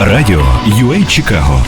Радіо UA Чикаго.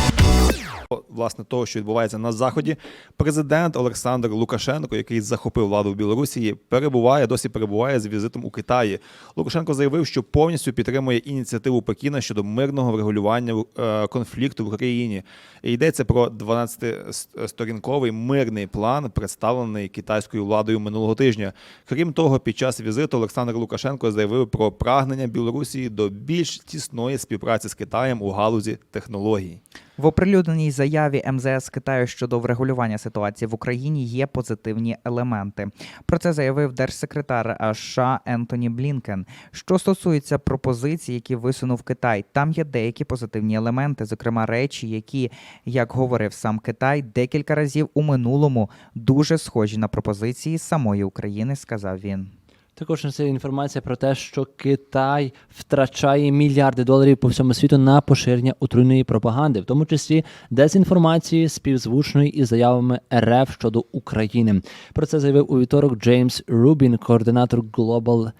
Власне того, що відбувається на заході, президент Олександр Лукашенко, який захопив владу в Білорусі, перебуває досі перебуває з візитом у Китаї. Лукашенко заявив, що повністю підтримує ініціативу Пекіна щодо мирного врегулювання е, конфлікту в Україні. Йдеться про 12-сторінковий мирний план, представлений китайською владою минулого тижня. Крім того, під час візиту Олександр Лукашенко заявив про прагнення Білорусі до більш тісної співпраці з Китаєм у галузі технологій. В оприлюдненій заяві МЗС Китаю щодо врегулювання ситуації в Україні є позитивні елементи. Про це заявив держсекретар США Ентоні Блінкен. Що стосується пропозицій, які висунув Китай, там є деякі позитивні елементи, зокрема речі, які, як говорив сам Китай, декілька разів у минулому дуже схожі на пропозиції самої України, сказав він. Також це інформація про те, що Китай втрачає мільярди доларів по всьому світу на поширення отруйної пропаганди, в тому числі дезінформації, співзвучної із заявами РФ щодо України. Про це заявив у вівторок Джеймс Рубін, координатор Global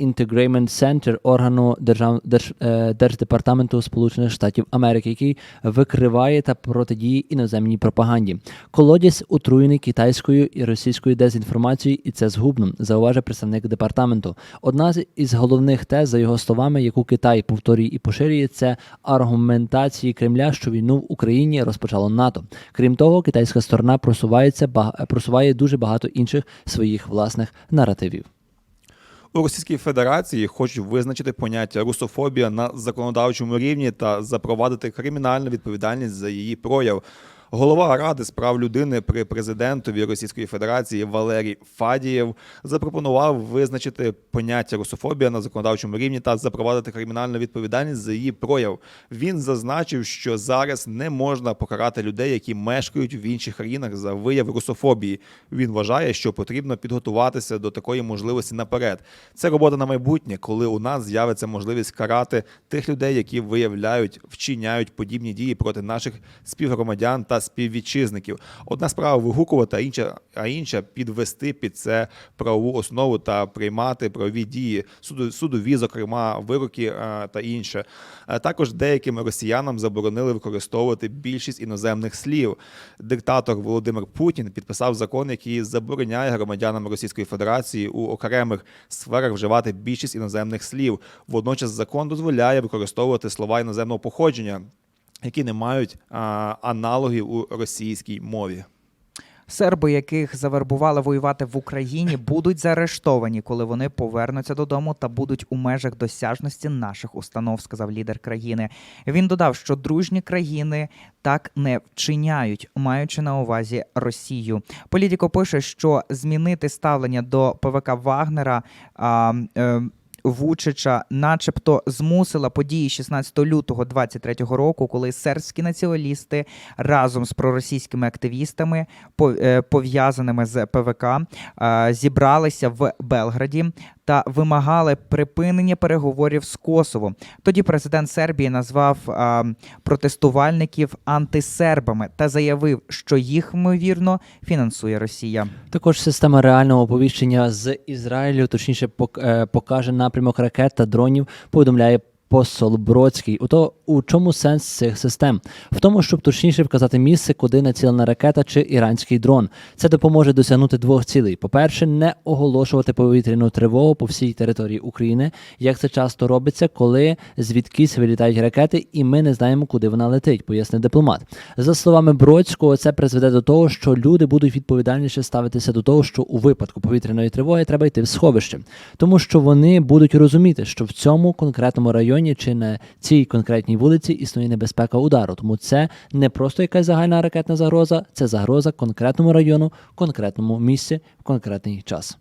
Integrated Center органу держав, держ, е, Держдепартаменту Сполучених Штатів Америки, який викриває та протидіє іноземній пропаганді. Колодязь отруєний китайською і російською дезінформацією, і це згубно, зауважив представник департаменту. Одна із головних тез, за його словами, яку Китай повторює і поширює, це аргументації Кремля, що війну в Україні розпочало НАТО. Крім того, китайська сторона просувається просуває дуже багато інших своїх власних наративів. У Російській Федерації хочуть визначити поняття русофобія на законодавчому рівні та запровадити кримінальну відповідальність за її прояв. Голова Ради з прав людини при президентові Російської Федерації Валерій Фадієв запропонував визначити поняття русофобія на законодавчому рівні та запровадити кримінальну відповідальність за її прояв. Він зазначив, що зараз не можна покарати людей, які мешкають в інших країнах за вияв русофобії. Він вважає, що потрібно підготуватися до такої можливості наперед. Це робота на майбутнє, коли у нас з'явиться можливість карати тих людей, які виявляють, вчиняють подібні дії проти наших співгромадян та співвітчизників. Одна справа вигукувати, а інша, а інша підвести під це правову основу та приймати правові дії суду, судові, зокрема, вироки е, та інше. Е, Також деяким росіянам заборонили використовувати більшість іноземних слів. Диктатор Володимир Путін підписав закон, який забороняє громадянам Російської Федерації у окремих сферах вживати більшість іноземних слів. Водночас закон дозволяє використовувати слова іноземного походження, які не мають а, аналогів у російській мові. Серби, яких завербували воювати в Україні, будуть заарештовані, коли вони повернуться додому та будуть у межах досяжності наших установ, сказав лідер країни. Він додав, що дружні країни так не вчиняють, маючи на увазі Росію. Політіко пише, що змінити ставлення до ПВК Вагнера. А, е, Вучича, начебто, змусила події 16 лютого 23 року, коли сербські націоналісти разом з проросійськими активістами, е, пов'язаними з ПВК, зібралися в Белграді та вимагали припинення переговорів з Косово. Тоді президент Сербії назвав а, протестувальників антисербами та заявив, що їх ймовірно фінансує Росія. Також система реального оповіщення з Ізраїлю, точніше, е, покаже напрямок ракет та дронів, повідомляє посол Бродський. У то у чому сенс цих систем? В тому, щоб точніше вказати місце, куди націлена ракета чи іранський дрон. Це допоможе досягнути двох цілей: по-перше, не оголошувати повітряну тривогу по всій території України, як це часто робиться, коли звідкись вилітають ракети, і ми не знаємо, куди вона летить, пояснив дипломат. За словами Бродського, це призведе до того, що люди будуть відповідальніше ставитися до того, що у випадку повітряної тривоги треба йти в сховище, тому що вони будуть розуміти, що в цьому конкретному районі чи на цій конкретній вулиці існує небезпека удару. Тому це не просто якась загальна ракетна загроза, це загроза конкретному району, конкретному місці в конкретний час.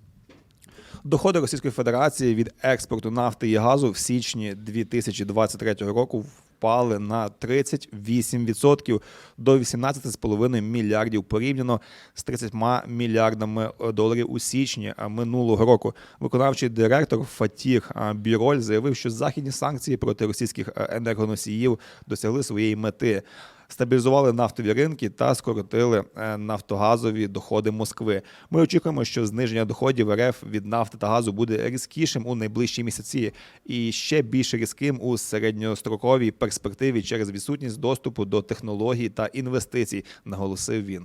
Доходи Російської Федерації від експорту нафти і газу в січні 2023 року впали на 38% до 18,5 мільярдів порівняно з 30 мільярдами доларів у січні минулого року. Виконавчий директор Фатіх Біроль заявив, що західні санкції проти російських енергоносіїв досягли своєї мети. Стабілізували нафтові ринки та скоротили е, нафтогазові доходи Москви. Ми очікуємо, що зниження доходів РФ від нафти та газу буде різкішим у найближчі місяці і ще більш різким у середньостроковій перспективі через відсутність доступу до технологій та інвестицій, наголосив він.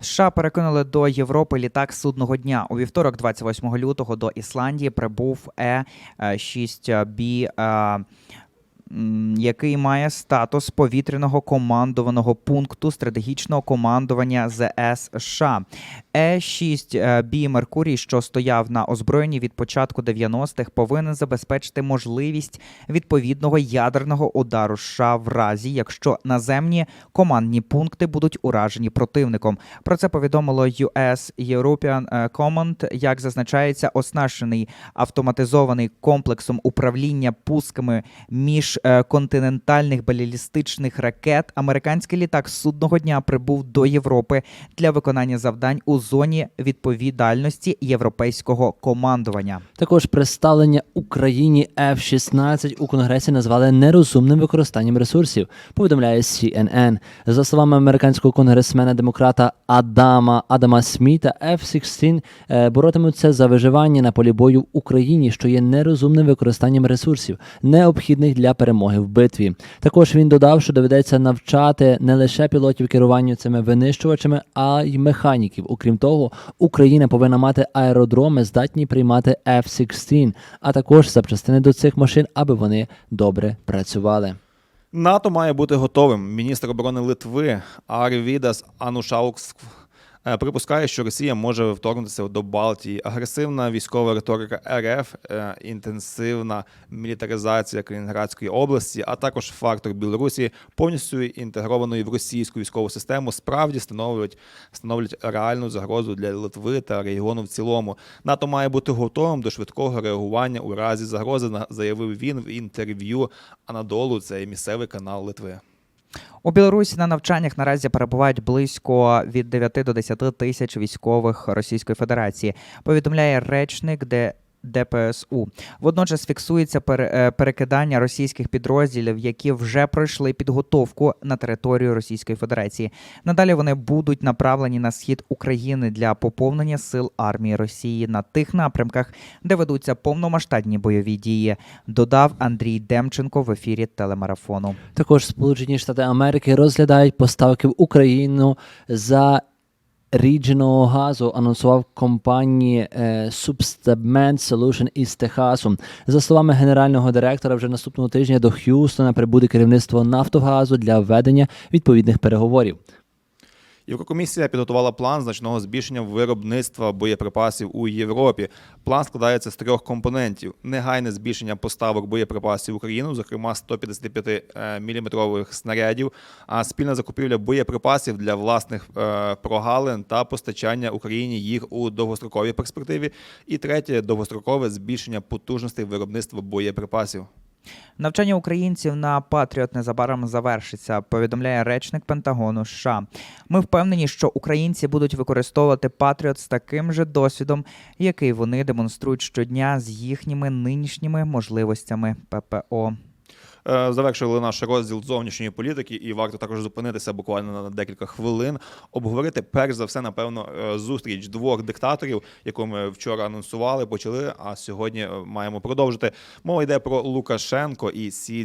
США перекинули до Європи літак судного дня. У вівторок, 28 лютого, до Ісландії прибув Е 6 б який має статус повітряного командуваного пункту стратегічного командування ЗС США. Е 6 б Меркурій, що стояв на озброєнні від початку 90-х, повинен забезпечити можливість відповідного ядерного удару США в разі, якщо наземні командні пункти будуть уражені противником. Про це повідомило US European е, Command. Як зазначається, оснащений автоматизований комплексом управління пусками міжконтинентальних балістичних ракет. Американський літак судного дня прибув до Європи для виконання завдань у зоні відповідальності європейського командування. Також представлення Україні F-16 у Конгресі назвали нерозумним використанням ресурсів. Повідомляє CNN. За словами американського конгресмена демократа Адама Адама Сміта, F-16 е, боротимуться за виживання на полі бою в Україні, що є нерозумним використанням ресурсів, необхідних для перемоги в битві. Також він додав, що доведеться навчати не лише пілотів керуванню цими винищувачами, а й механіків. Окрім того, Україна повинна мати аеродроми, здатні приймати F-16, а також запчастини до цих машин, аби вони добре працювали. НАТО має бути готовим. Міністр оборони Литви Арвідас Анушаукс е, припускає, що Росія може вторгнутися до Балтії. Агресивна військова риторика РФ, е, інтенсивна мілітаризація Калінінградської області, а також фактор Білорусі повністю інтегрованої в російську військову систему справді становлять становлять реальну загрозу для Литви та регіону в цілому. НАТО має бути готовим до швидкого реагування у разі загрози, заявив він в інтерв'ю Анадолу. Це місцевий канал Литви. У Білорусі на навчаннях наразі перебувають близько від 9 до 10 тисяч військових Російської Федерації. Повідомляє речник де. ДПСУ водночас фіксується е, перекидання російських підрозділів, які вже пройшли підготовку на територію Російської Федерації. Надалі вони будуть направлені на схід України для поповнення сил армії Росії на тих напрямках, де ведуться повномасштабні бойові дії. Додав Андрій Демченко в ефірі телемарафону. Також Сполучені Штати Америки розглядають поставки в Україну за рідженого газу, анонсував компанії Substabment Solution із Техасу. За словами генерального директора, вже наступного тижня до Х'юстона прибуде керівництво Нафтогазу для введення відповідних переговорів. Єврокомісія підготувала план значного збільшення виробництва боєприпасів у Європі. План складається з трьох компонентів: негайне збільшення поставок боєприпасів в Україну, зокрема 155 мм снарядів, а спільна закупівля боєприпасів для власних е, прогалин та постачання Україні їх у довгостроковій перспективі. І третє довгострокове збільшення потужностей виробництва боєприпасів. Навчання українців на Патріот незабаром завершиться, повідомляє речник Пентагону США. Ми впевнені, що українці будуть використовувати Патріот з таким же досвідом, який вони демонструють щодня з їхніми нинішніми можливостями ППО. Е, Завершили наш розділ зовнішньої політики, і варто також зупинитися буквально на декілька хвилин, обговорити перш за все, напевно, е, зустріч двох диктаторів, яку ми вчора анонсували, почали. А сьогодні е, маємо продовжити. Мова йде про Лукашенко і Сі